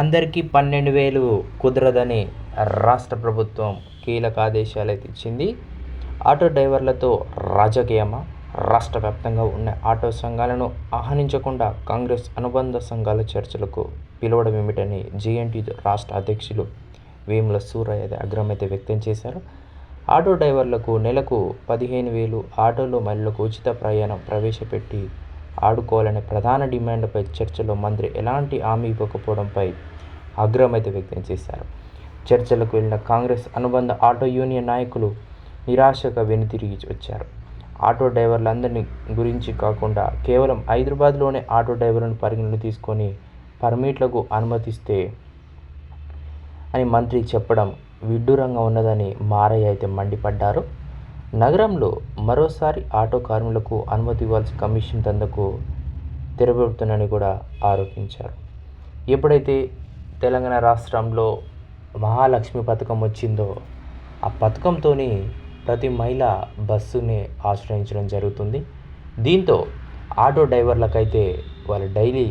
అందరికీ పన్నెండు వేలు కుదరదని రాష్ట్ర ప్రభుత్వం కీలక ఆదేశాలు అయితే ఇచ్చింది. ఆటో డ్రైవర్లతో రాజకీయమా? రాష్ట్ర వ్యాప్తంగా ఉన్న ఆటో సంఘాలను ఆహ్వానించకుండా కాంగ్రెస్ అనుబంధ సంఘాల చర్చలకు పిలవడం ఏమిటని జేఎన్టీ రాష్ట్ర అధ్యక్షులు వేముల సూరయ్య అయితే అయితే వ్యక్తం చేశారు. ఆటో డ్రైవర్లకు నెలకు పదిహేను వేలు ఆటోలు మహిళలకు ఉచిత ప్రయాణం ప్రవేశపెట్టి ఆడుకోవాలనే ప్రధాన డిమాండ్పై చర్చలో మంత్రి ఎలాంటి హామీ ఇవ్వకపోవడంపై ఆగ్రహం అయితే వ్యక్తం చేశారు. చర్చలకు వెళ్ళిన కాంగ్రెస్ అనుబంధ ఆటో యూనియన్ నాయకులు నిరాశగా వెనుతిరిగి వచ్చారు. ఆటో డ్రైవర్లందరినీ గురించి కాకుండా కేవలం హైదరాబాద్లోనే ఆటో డ్రైవర్లను పరిగణన తీసుకొని పర్మిట్లకు అనుమతిస్తే అని మంత్రి చెప్పడం విడ్డూరంగా ఉన్నదని మారయ్య అయితే మండిపడ్డారు. నగరంలో మరోసారి ఆటో కార్మికులకు అనుమతి ఇవ్వాల్సి కమిషన్ దందకు తెరబడుతుందని కూడా ఆరోపించారు. ఎప్పుడైతే తెలంగాణ రాష్ట్రంలో మహాలక్ష్మి పథకం వచ్చిందో ఆ పథకంతో ప్రతి మహిళ బస్సుని ఆశ్రయించడం జరుగుతుంది. దీంతో ఆటో డ్రైవర్లకైతే వాళ్ళు డైలీ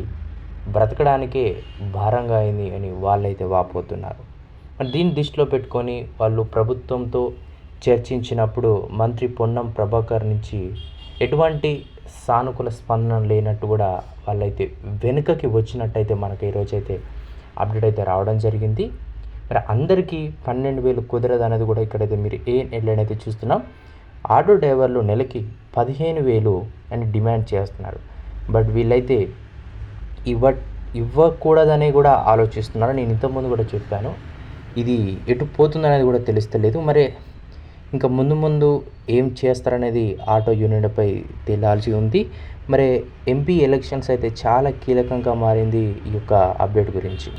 బ్రతకడానికే భారంగా అయింది అని వాళ్ళైతే వాపోతున్నారు. మరి దీన్ని దృష్టిలో పెట్టుకొని వాళ్ళు ప్రభుత్వంతో చర్చించినప్పుడు మంత్రి పొన్నం ప్రభాకర్ నుంచి ఎటువంటి సానుకూల స్పందన లేనట్టు కూడా వాళ్ళైతే వెనుకకి వచ్చినట్టయితే మనకి ఈరోజైతే అప్డేట్ అయితే రావడం జరిగింది. మరి అందరికీ పన్నెండు వేలు కుదరదు అనేది కూడా ఇక్కడైతే మీరు ఏ నెలనైతే చూస్తున్నాం. ఆటో డ్రైవర్లు నెలకి పదిహేను వేలు అని డిమాండ్ చేస్తున్నారు. బట్ వీళ్ళైతే ఇవ్వ ఇవ్వకూడదని కూడా ఆలోచిస్తున్నారు. నేను ఇంతకుముందు కూడా చెప్పాను. ఇది ఎటు పోతుందనేది కూడా తెలుస్తలేదు. మరి ఇంకా ముందు ముందు ఏం చేస్తారనేది ఆటో యూనిట్పై తేలాల్సి ఉంది. మరి ఎంపీ ఎలక్షన్స్ అయితే చాలా కీలకంగా మారింది ఈ యొక్క అప్డేట్ గురించి.